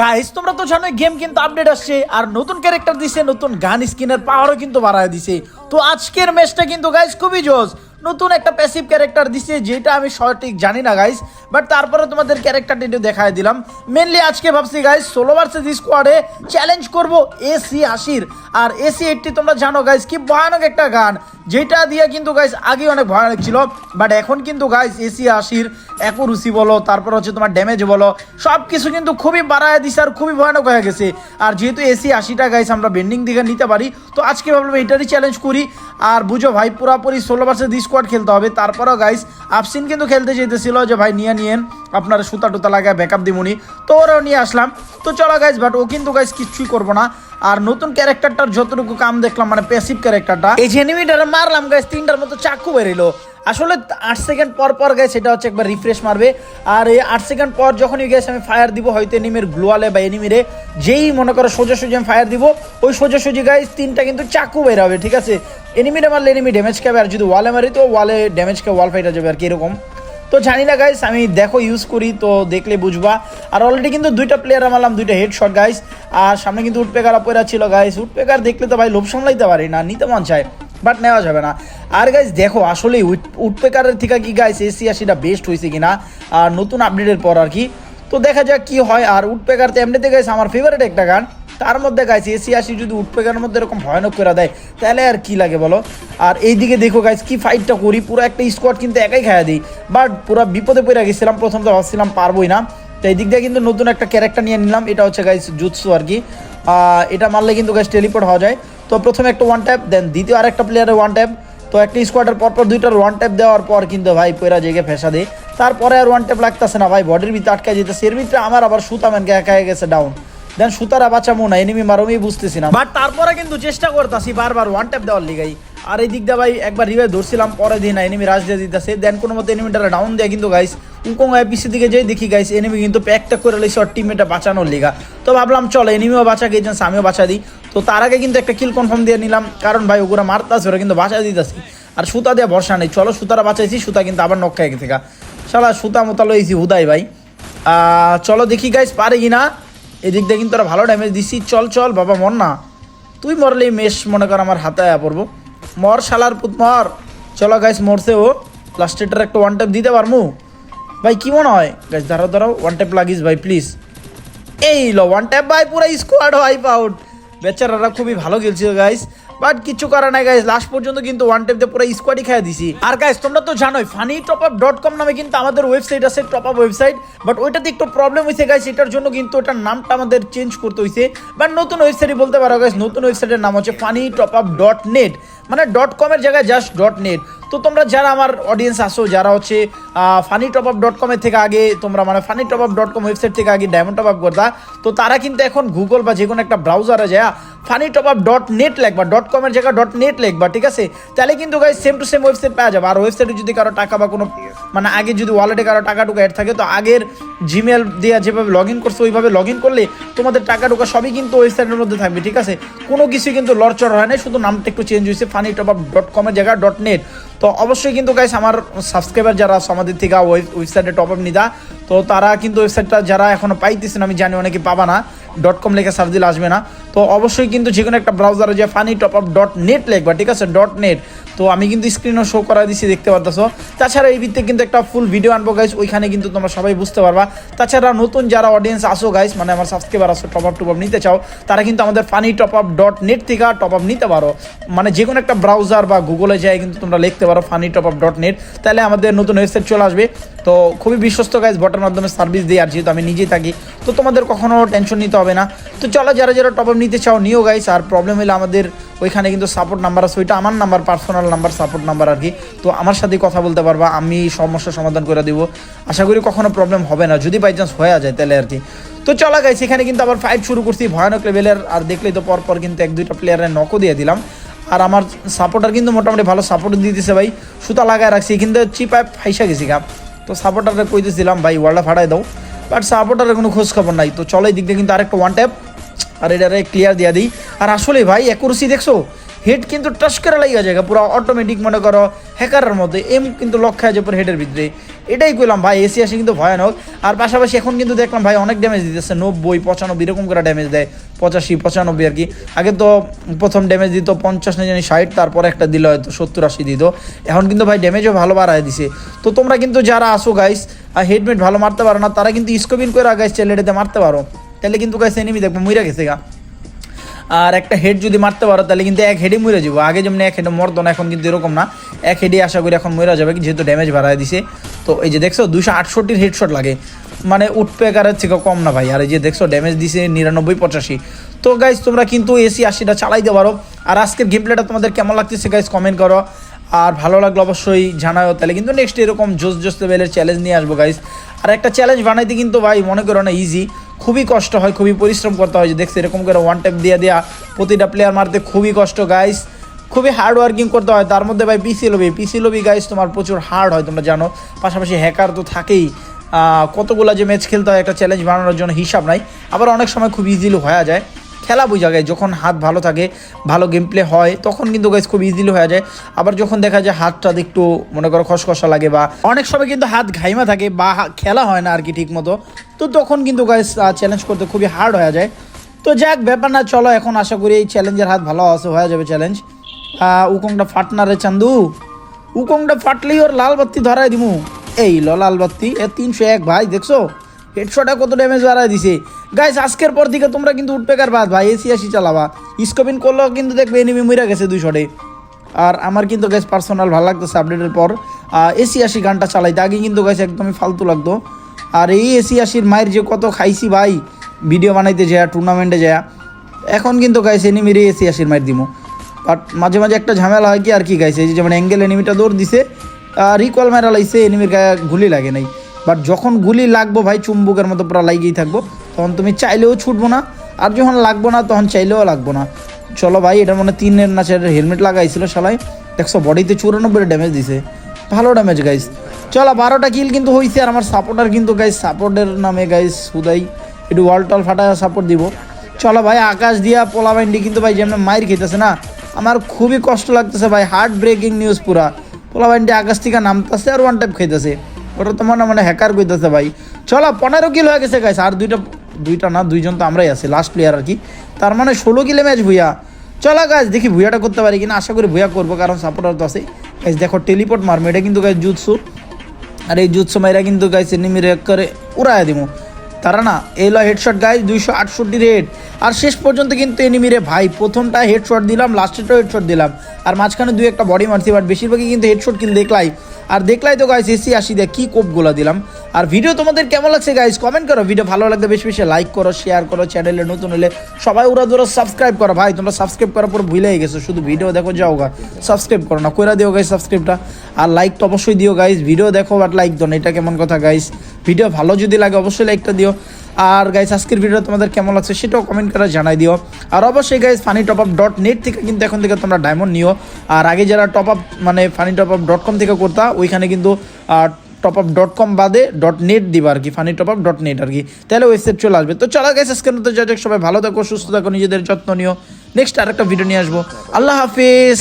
Guys তোমরা তো জানোই গেম কিন্তু আপডেট আসছে, আর নতুন ক্যারেক্টার দিছে, নতুন গান স্কিনের পাওয়ারও কিন্তু বাড়ায় দিছে। তো আজকের ম্যাচটা কিন্তু গাইস খুবই জোস নতুন একটা প্যাসিভ ক্যারেক্টার দিছে, যেটা আমি সঠিক জানি না গাইস বাট তারপরে তোমাদের ক্যারেক্টারটা একটু দেখায় দিলাম। মেনলি আজকে ভাবছি গাইস ষোলো ভার্সেস স্কোয়াডে চ্যালেঞ্জ করব এসি আশির আর এসি এইটটি তোমরা জানো গাইস কি ভয়ানক একটা গান, যেটা দিয়ে কিন্তু গাইস আগে অনেক ভয়ানক ছিল বাট এখন কিন্তু গাইস এসি আশির অ্যাকুরুসি বলো, তারপর হচ্ছে তোমার ড্যামেজ বলো সব কিছু কিন্তু খুবই বাড়ায় দিছে আর খুবই ভয়ানক হয়ে গেছে। আর যেহেতু এসি আশিটা গাইস আমরা বেন্ডিং দিকে নিতে পারি, তো আজকে ভাবলাম এটারই চ্যালেঞ্জ করি। আর বুঝো ভাই, পুরাপুরি ষোলো ভার্সেস স্কোয়াড খেলতে হবে। তারপরেও গাইস আফসিন কিন্তু খেলতে চাইতেছিল যে, ভাই, নিয়ে নিয়েন। আপনার সুতা টুতা লাগায় ব্যাকআপ দিমুনি তো ওরাও নিয়ে আসলাম। তো চলো গাইস বাট ও কিন্তু গাইস কিচ্ছুই করব না। আর নতুন ক্যারেক্টারটার যতটুকু কাম দেখলাম মানে প্যাসিভ ক্যারেক্টারটা এই যে এনিমিটারে মারলাম গাইস তিনটার মতো চাকু বেরিলো আসলে আট সেকেন্ড পর পর গাইস সেটা হচ্ছে একবার রিফ্রেশ মারবে। আর এই আট সেকেন্ড পর যখনই গেছে আমি ফায়ার দিব, হয়তো এনিমির গ্লোয়ালে বা এনিমিরে যেই মনে করো সোজাসুজি আমি ফায়ার দিব, ওই সোজাসুজি গাইস তিনটা কিন্তু চাকু বের হবে, ঠিক আছে? এনিমিরে মারলে এনিমি ড্যামেজ খাবে, আর যদি ওয়ালে মারি তো ওয়ালে ড্যামেজ খাবে ওয়াল ফাইটা যাবে, আর কি এরকম। তো জানি না গাইস আমি দেখো ইউজ করি, তো দেখলে বুঝবা। আর অলরেডি কিন্তু দুইটা প্লেয়ার মারলাম, দুইটা হেডশট গাইস আর সামনে কিন্তু উঠপেকার পয়রা ছিল গাইস উঠপেকার দেখলে তো ভাই লোভ সামলাইতে পারি না, নিতে মন চায়। বাট নেওয়া যাবে না। আর গাইস দেখো, আসলে উঠপেকারের থেকে কি গাইস এসি আশিটা বেস্ট হয়েছে কিনা, আর নতুন আপডেটের পর আর কি। তো দেখা যাক কি হয়, আর উঠপেকার তো এমনিতে গাইছে আমার ফেভারিট একটা গান। তার মধ্যে গাইছে এসি আসি যদি উঠপেকার মধ্যে এরকম ভয়ানক করে দেয়, তাহলে আর কি লাগে বলো? আর এইদিকে দেখো গাইস কি ফাইটটা করি, পুরো একটা স্কোয়াড কিন্তু একাই খাইয়া দিই। বাট পুরো বিপদে পড়ে গেছিলাম প্রথম তো ভাবছিলাম পারবোই না। তো এই দিক দিয়ে কিন্তু নতুন একটা ক্যারেক্টার নিয়ে নিলাম, এটা হচ্ছে গাইস জুৎসু আর কি। এটা মারলে কিন্তু গ্যাস টেলিপোর্ট হওয়া যায়। তো প্রথমে একটা ওয়ান ট্যাপ দেন দ্বিতীয় আরেকটা প্লেয়ারের ওয়ান ট্যাপ তো একটা স্কোয়াডের পরপর দুইটার ওয়ান ট্যাপ দেওয়ার পর কিন্তু ভাই পয়রা জেগে ফেসা দেয়। তারপরে আর ওয়ান ট্যাপ লাগতেছে না ভাই বডির ভিতরে আটকে যেতেছে এর ভিতরে আমার আবার সুতাম্যানকে একা গেছে ডাউন দেন সুতারা মনে হয় এনিমি মারমি বুঝতেছি না। বাট তারপরে কিন্তু চেষ্টা করতেছি বারবার ওয়ান ট্যাপ দেওয়ার লিগাই। আর এই দিক দিয়ে ভাই একবার রিভাই ধরছিলাম পরে দিন এনিমি রাজ দিয়ে দিতেছে। দেন কোনো মতো এনিমিটারা ডাউন দেয় কিন্তু গাইস উকং পিসি দিকে যাই দেখি গাইস এনিমি কিন্তু প্যাকটা করে লাইছে ওর টিমমেটটা বাঁচানোর লিগা। তো ভাবলাম, চলো এনিমিও বাঁচা গিয়েছেন আমিও বাঁচা দিই। তো তার আগে কিন্তু একটা কিল কনফার্ম দিয়ে নিলাম। কারণ ভাই, ওগুলো মারতাছে, ওরা কিন্তু বাঁচা দিতেছে। আর সুতা দিয়ে ভরসা নেই। চলো, সুতারা বাঁচাইছি, সুতা কিন্তু আবার নক খাই থেকে। শালা, সুতা মোতা লইছি, হুদাই ভাই। চলো দেখি গাইস পারে কি না এদিক দিয়ে কিন্তু ওরা ভালো ড্যামেজ দিচ্ছি চল চল, বাবা, মর না। তুই মরলেই মেশ মনে কর আমার হাতে পড়ব। মর শালার পুত, মর। চলো গাইস মরছে ও। লাস্টেটার একটা ওয়ান ট্যাপ দিতে পারমু? ভাই, কি মনে হয়? গাইস দাঁড়াও দাঁড়াও ওয়ান ট্যাপ লাগিস ভাই প্লিজ এই লো ওয়ান ট্যাপ ভাই, পুরো স্কোয়াড ওয়াইপ আউট বেচারারা খুবই ভালো খেলছিল গাইস বাট কিছু করার নাই গাইস লাস্ট পর্যন্ত কিন্তু ওয়ান ট্যাপ দিয়ে পুরো স্কোয়াডই খেয়ে দিছি। আর গাইস তোমরা তো জানোই funny top up dot com নামে কিন্তু আমাদের ওয়েবসাইট আছে টপ আপ ওয়েবসাইট বাট ওইটাতে একটু প্রবলেম হয়েছে গাইস এটার জন্য কিন্তু ওটার নামটা আমাদের চেঞ্জ করতে হয়েছে বাট নতুন ওয়েবসাইটই বলতে পারো গাইস নতুন ওয়েবসাইটের নাম হচ্ছে funny top up dot net মানে ডট কমের জায়গায় জাস্ট ডট নেট তো তোমরা যারা আমার অডিয়েন্স আসো, যারা হচ্ছে ফানি টপ আপ ডট কমের থেকে আগে, তোমরা মানে funny top up dot com website থেকে আগে ডায়মন্ড টপ আপ করতা তো তারা কিন্তু এখন গুগল বা যে কোনো একটা ব্রাউজারে যায় funny top up dot net লিখবা ডট কমের জায়গায় ডট নেট লিখবা, ঠিক আছে? তাহলে কিন্তু guys same to same website পাওয়া যাবে। আর ওয়েবসাইটে যদি কারও টাকা বা কোনো মানে আগে যদি ওয়ালেটে কারও টাকা টুকা অ্যাড থাকে, তো আগের জিমেল দিয়ে যেভাবে লগ ইন করছ, ওইভাবে লগ ইন করলে তোমাদের টাকা টুকা সবই কিন্তু ওয়েবসাইটের মধ্যে থাকবে, ঠিক আছে? কোনো কিছু কিন্তু লড়চড় হয় না, শুধু নামটা একটু চেঞ্জ হয়েছে ফানি টপ আপ ডট কমের জায়গায় ডট নেট তো অবশ্যই কিন্তু গাইস আমার সাবস্ক্রাইবার যারা আছে আমাদের থেকে ওয়েবসাইটে টপ আপ নিদা, তো তারা কিন্তু ওয়েবসাইটটা যারা এখনও পাইতেছেন, আমি জানি অনেকে পাবা না ডট কম লেখা সার্চ দিলে আসবে না। তো অবশ্যই কিন্তু যে কোনো একটা ব্রাউজারে যে funny top up dot net লিখবা, ঠিক আছে? ডট নেট তো আমি কিন্তু স্ক্রিনও শো করা দিচ্ছি দেখতে পারতেছো? তাছাড়া এই ভিত্তিতে কিন্তু একটা ফুল ভিডিও আনব গাইস ওইখানে কিন্তু তোমরা সবাই বুঝতে পারবা। তাছাড়া নতুন যারা অডিয়েন্স আসো গাইস মানে আমার সাবস্ক্রাইবার আসো টপ আপ টপ আপ নিতে চাও, তারা কিন্তু আমাদের funny top up dot net থেকে টপ আপ নিতে পারো। মানে যে কোনো একটা ব্রাউজার বা গুগলে যায় কিন্তু তোমরা লিখতে পারো funny top up dot net তাহলে আমাদের নতুন ওয়েবসাইট চলে আসবে। তো খুবই বিশ্বস্ত গাইস বটার মাধ্যমে সার্ভিস দিই আর যেহেতু আমি নিজেই থাকি, তো তোমাদের কখনো টেনশন নিতে হবে না। তো চলো যারা যারা টপ আপ নিতে চাও, নিও গাইস আর প্রবলেম হলে আমাদের ওইখানে কিন্তু সাপোর্ট নাম্বার আছে, ওইটা আমার number personal number support number আর কি। তো আমার সাথে কথা বলতে পারবা, আমি সমস্যার সমাধান করে দিব। আশা করি কখনো প্রবলেম হবে না, যদি বাই চান্স হয়ে যায় তাহলে আর কি। তো চলা গাইস এখানে কিন্তু আবার ফাইট শুরু করছি, ভয়ানক লেভেলের আর দেখলেই তো পর পর কিন্তু এক দুইটা প্লেয়ারের নকও দিয়ে দিলাম। আর আমার সাপোর্টার কিন্তু মোটামুটি ভালো সাপোর্ট দিয়ে দিতেছে ভাই, সুতা লাগায় রাখছি, কিন্তু চিপায় ফাইসা গেছি গা। তো সাপোর্টারে কইতেছিলাম, ভাই ওয়ার্ল্ডটা ফাটাই দাও। বাট সাপোর্টারের কোনো খোঁজ খবর নাই। তো চলো এই দিক দিয়ে কিন্তু আরেকটা ওয়ান ট্যাপ আর এটারে ক্লিয়ার দিয়ে দিই। আর আসলে ভাই অ্যাকুরেসি দেখছ? হেড কিন্তু টাচ করে লাগিয়ে যায় পুরো অটোমেটিক মনে করো হ্যাকারের মধ্যে এম কিন্তু লক্ষ্য আছে পুরো হেডের ভিতরে। এটাই কইলাম, ভাই এসি আসি কিন্তু ভয়ানক। আর পাশাপাশি এখন কিন্তু দেখলাম, ভাই, অনেক ড্যামেজ দিতেছে, নব্বই, পঁচানব্বই, এরকম করে ড্যামেজ দেয়, পঁচাশি, পঁচানব্বই আর কি। আগে তো প্রথম ড্যামেজ দিত পঞ্চাশ, না জানি ষাট, তারপরে একটা দিল হয়তো সত্তর, আশি দিত। এখন কিন্তু ভাই ড্যামেজও ভালো বাড়ায় দিছে। তো তোমরা কিন্তু যারা আসো গাইস আর হেডমেট ভালো মারতে পারো না, তারা কিন্তু স্কোপিন করে গাইস চ্যালেটাতে মারতে পারো। তাহলে কিন্তু গাইস এনিমি দেখব, মইরা গেছে গা। আর একটা হেড যদি মারতে পারো, তাহলে কিন্তু এক হেডে মরে যাব। আগে যেমন এক হেডে মরতো না, এখন কিন্তু এরকম না। এক হেডে আশা করি এখন মরে যাবে, যেহেতু ড্যামেজ বাড়ায় দিছে। তো এই যে দেখছ দুশো আটষট্টির হেডশট লাগে। মানে উঠপেকারের থেকে কম না ভাই। আর এই যে দেখছ ড্যামেজ দিছে নিরানব্বই, পঁচাশি। তো গাইজ তোমরা কিন্তু এসি আশিটা চালাইতে পারো। আর আজকের গেম প্লেটা তোমাদের কেমন লাগতেছে গাইজ কমেন্ট করো। আর ভালো লাগল অবশ্যই জানাও তাহলে কিন্তু নেক্সট এরকম জোস জোস লেভেলের চ্যালেঞ্জ নিয়ে আসব গাইজ আর একটা চ্যালেঞ্জ বানাইতে কিন্তু ভাই, মনে করো না ইজি খুবই কষ্ট হয়, খুবই পরিশ্রম করতে হয় যে দেখছি এরকম করে ওয়ান ট্যাপ দিয়ে দেওয়া প্রতিটা প্লেয়ার মারতে খুবই কষ্ট গাইস খুবই হার্ড ওয়ার্কিং করতে হয়, তার মধ্যে ভাই PC lobby PC lobby guys তোমার প্রচুর হার্ড হয়, তোমরা জানো। পাশাপাশি হ্যাকার তো থাকেই। কতগুলো যে ম্যাচ খেলতে হয়, একটা চ্যালেঞ্জ বানানোর জন্য হিসাব নাই। আবার অনেক সময় খুব ইজিলি হয়ে যায়। খেলা বোঝা যায় যখন হাত ভালো থাকে, ভালো গেম প্লে হয়, তখন কিন্তু গাইজ খুব ইজিলি হয়ে যায়। আবার যখন দেখা যায় হাতটা একটু, মনে করো খসখসা লাগে বা অনেক সময় কিন্তু হাত ঘাইমা থাকে বা খেলা হয় না আর কি ঠিক মতো তো তখন কিন্তু গাইজ চ্যালেঞ্জ করতে খুবই হার্ড হয়ে যায়। তো যাক, ব্যাপার না, চলো এখন আশা করি এই চ্যালেঞ্জের হাত ভালো আছে, হয়ে যাবে চ্যালেঞ্জ উকংটা ফাটনা রে চান্দু। উকংটা ফাটলেই ওর লাল বাত্তি ধরাই দিমু। এই ল লাল বাত্তি এ তিনশো এক ভাই, দেখছ? হেডশটে কত ড্যামেজ বাড়ায় দিছে। গাইস আজকের পর থেকে তোমরা কিন্তু উঠপেকার বাদ ভাই এসি আসি চালাবা। স্কোপিন করলেও কিন্তু দেখবে এনিমি মইরা গেছে দুই শটে আর আমার কিন্তু গাইস পার্সোনাল ভালো লাগতেছে আপডেটের পর। এসি আসি গানটা চালাইতে। আগে কিন্তু গাইস একদমই ফালতু লাগতো। আর এই এসি আশির মায়ের যে কত খাইছি, ভাই ভিডিও বানাইতে যায় টুর্নামেন্টে যায়, এখন কিন্তু গাইস এনিমির এসি আশির মায়ের দিমু। বাট মাঝে মাঝে একটা ঝামেলা হয় কি আর কি গাইছে এই যেমন অ্যাঙ্গেল এনিমিটা দৌড় দিছে রিকল মেরা লাইছে এনিমির গায়ে গুলি লাগে নাই। বাট যখন গুলি লাগবো ভাই চুম্বুকের মতো পুরো লাগিয়েই থাকব, তখন তুমি চাইলেও ছুটবো না, আর যখন লাগবো না, তখন চাইলেও লাগবো না। চলো ভাই, এটা মনে তিনের না চারের হেলমেট লাগাইছিল সবাই দেখছ বডিতে চুরানব্বই ড্যামেজ দিছে। ভালো ড্যামেজ গাইস চলো, বারোটা কিল কিন্তু হয়েছে আর আমার সাপোর্টার কিন্তু গাইস সাপোর্টের নামে গাইস হুদাই। একটু ওয়াল টল ফাটা সাপোর্ট দিব। চলো ভাই, আকাশ দিয়া পোলা বাইন্ডি কিন্তু ভাই যেমন মায়ের খেতেছে না, আমার খুবই কষ্ট লাগতেছে ভাই হার্ট ব্রেকিং নিউজ পুরা। পোলা বাইন্ডি আকাশ থেকে নামতেছে আর ওয়ান টাইপ খাইতেছে। ওটা তো মনে মানে হ্যাকার কইতেছে ভাই। চলো, পনেরো কিল হয়ে গেছে গাইস আর দুইটা দুইটা না, দুইজন তো আমরাই আছি লাস্ট প্লেয়ার আর কি। তার মানে ষোলো কিলে ম্যাচ ভুইয়া চলো গাছ দেখি ভুইয়াটা করতে পারি কিনা। আশা করি ভুইয়া করব, কারণ সাপোর্টার তো আছে গাইস দেখো টেলিপোর্ট মারবো। এটা কিন্তু গাছ জুৎসু আর এই জুৎসু মাইরা কিন্তু গাইস এনিমির এক করে উড়ায় দিমু। তারা না এলো হেডশট গাইজ দুইশো আটষট্টি রেড আর শেষ পর্যন্ত কিন্তু এনিমিরে ভাই, প্রথমটা হেডশট দিলাম লাস্টেরটাও হেডশট দিলাম। আর মাঝখানে দুই একটা বডি মারছি বাট বেশিরভাগই কিন্তু হেডশট কিন্তু দেখলাই। আর দেখলাই তো গাইজ এসি আসি দেয় কী কোপগুলো দিলাম। আর ভিডিও তোমাদের কেমন লাগছে গাইস কমেন্ট করো। ভিডিও ভালো লাগলে বেশি বেশি লাইক করো শেয়ার করো চ্যানেলে নতুন হলে সবাই ওরা ধরো সাবস্ক্রাইব করো। ভাই, তোমরা সাবস্ক্রাইব করার পর ভুলেই গেছো। শুধু ভিডিও দেখো, যাও গা। সাবস্ক্রাইব করো না, কইরা দিও গাইস সাবস্ক্রাইবটা আর লাইক তো অবশ্যই দিও গাইস ভিডিও দেখো বাট লাইক দাও না। এটা কেমন কথা গাইস ভিডিও ভালো যদি লাগে, অবশ্যই লাইকটা দিও। আর গাইস আজকের ভিডিও তোমাদের কেমন লাগছে, সেটাও কমেন্ট করে জানাই দিও। আর অবশ্যই guys funny top up dot net থেকে কিন্তু এখন থেকে তোমরা ডায়মন্ড নিও। আর আগে যারা টপ আপ মানে funny top up dot com থেকে করতা, ওইখানে কিন্তু টপ আপ ডট কম বাদে. ডট নেট দিবা আর কি funny top up dot net আর কি। তাহলে ওয়েবসাইট চলে আসবে। তো চলা গেছে আজকের মতো যা যাক সবাই ভালো থাকো, সুস্থ থাকো, নিজেদের যত্ন নিও। নেক্সট আরেকটা ভিডিও নিয়ে আসব। আল্লাহ হাফিজ।